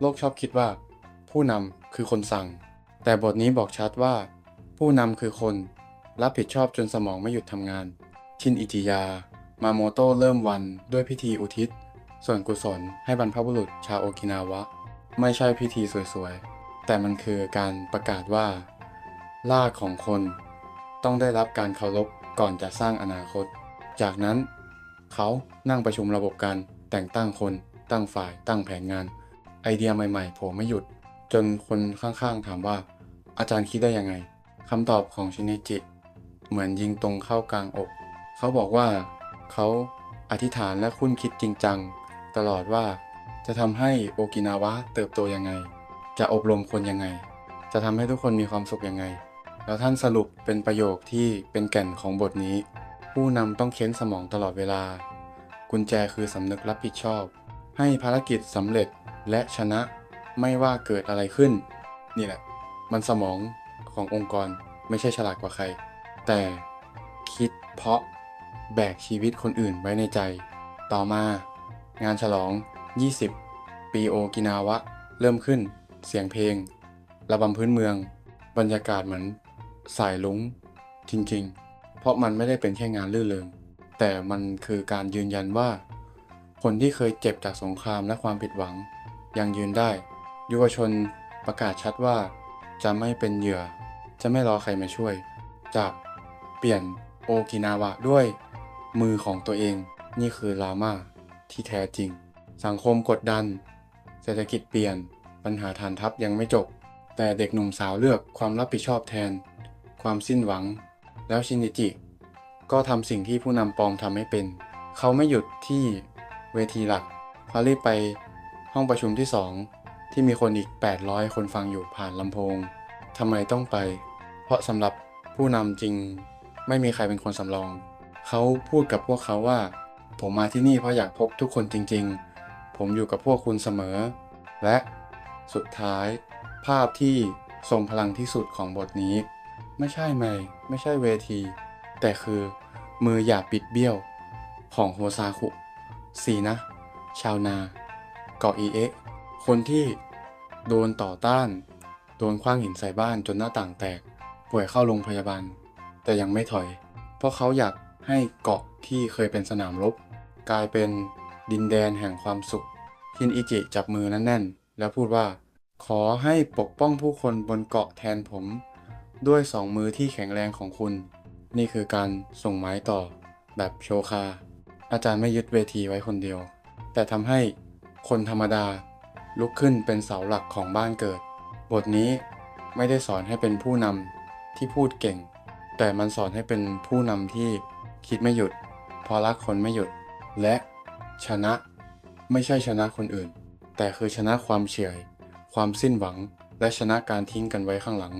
โลกชอบคิดว่า ผู้นำคือคนสั่ง แต่บทนี้บอกชัดว่า ผู้นำคือคน รับผิดชอบจนสมองไม่หยุดทำงาน ชินอิจิยา มาโมโตเริ่มวันด้วยพิธีอุทิศ ส่วนกุศลให้บรรพบุรุษชาวโอกินาวะ ไม่ใช่พิธีสวยๆ แต่มันคือการประกาศว่าล่าของคนต้องได้รับการเคารพก่อนจะสร้างอนาคต จากนั้น เขานั่งประชุมระบบการแต่งตั้งคนตั้งฝ่ายตั้งแผนงาน ไอเดียใหม่ๆโผล่ไม่หยุด จนคนข้างๆถามว่า อาจารย์คิดได้ยังไงคำตอบของชินิจิ เหมือนยิงตรงเข้ากลางอก เขาบอกว่า เขาอธิษฐานและคุ้นคิดจริงจัง ตลอดว่าจะทำให้โอกินาวะเติบโตยังไง จะอบรมคนยังไง จะทำให้ทุกคนมีความสุขยังไง แล้วท่านสรุปเป็นประโยคที่เป็นแก่นของบทนี้ ผู้นำต้องเค้นสมองตลอดเวลา กุญแจคือสำนึกรับผิดชอบ ให้ภารกิจสำเร็จ และชนะไม่ว่าเกิดอะไรขึ้น นี่แหละ มันสมองขององค์กรไม่ใช่ฉลาดกว่าใคร แต่คิดเพราะแบกชีวิตคนอื่นไว้ในใจ ต่อมางานฉลอง 20 ปีโอกินาวะ เริ่มขึ้น เสียงเพลง ระบำพื้นเมือง บรรยากาศเหมือน สายลุ้งจริงๆ เพราะมันไม่ได้เป็นแค่งานลื่นเริงแต่มันคือการยืนยันว่า คนที่เคยเจ็บจากสงครามและความผิดหวัง ยังยืนได้ ยุวชนประกาศชัดว่า จะไม่เป็นเหยื่อ จะไม่รอใครมาช่วยจะเปลี่ยนโอกินาวะด้วยมือของตัวเอง นี่คือลาม่าที่แท้จริง สังคมกดดัน เศรษฐกิจเปลี่ยน ปัญหาฐานทัพยังไม่จบ แต่เด็กหนุ่มสาวเลือกความรับผิดชอบแทน ความสิ้นหวัง แล้วชินิจิ ก็ทำสิ่งที่ผู้นำปลอมทำไม่เป็น เขาไม่หยุดที่เวทีหลักเขารีบไป ห้องประชุมที่สองที่มีคนอีก 800 คนฟังอยู่ผ่านลำโพงทำไมต้องไป เพราะสำหรับผู้นำจริง ไม่มีใครเป็นคนสำรอง เขาพูดกับพวกเขาว่า ผมมาที่นี่เพราะอยากพบทุกคนจริง ๆ ผมอยู่กับพวกคุณเสมอ และสุดท้าย ภาพที่ทรงพลังที่สุดของบทนี้ ไม่ใช่ไม่ไม่ใช่เวที แต่คือ มืออย่าปิดเบี้ยว ของโฮซาคุสีนะ ชาวนา เกาะอีเอะคนที่โดนต่อต้าน โดนคว้างหินใส่บ้านจนหน้าต่างแตก ป่วยเข้าโรงพยาบาล แต่ยังไม่ถอย เพราะเขาอยากให้เกาะที่เคยเป็นสนามรบ กลายเป็นดินแดนแห่งความสุขคินอิจิจับมือนั้นแน่น แล้วพูดว่า ขอให้ปกป้องผู้คนบนเกาะแทนผม ด้วยสองมือที่แข็งแรงของคุณ นี่คือการส่งไม้ต่อ แบบโชคา อาจารย์ไม่ยึดเวทีไว้คนเดียว แต่ทำให้ คนธรรมดา ลุกขึ้นเป็นเสาหลักของบ้านเกิด บทนี้ไม่ได้สอนให้เป็นผู้นำที่พูดเก่ง แต่มันสอนให้เป็นผู้นำที่คิดไม่หยุด พอรักคนไม่หยุด และชนะไม่ใช่ชนะคนอื่น แต่คือชนะความเฉื่อยความสิ้นหวัง และชนะการทิ้งกันไว้ข้างหลัง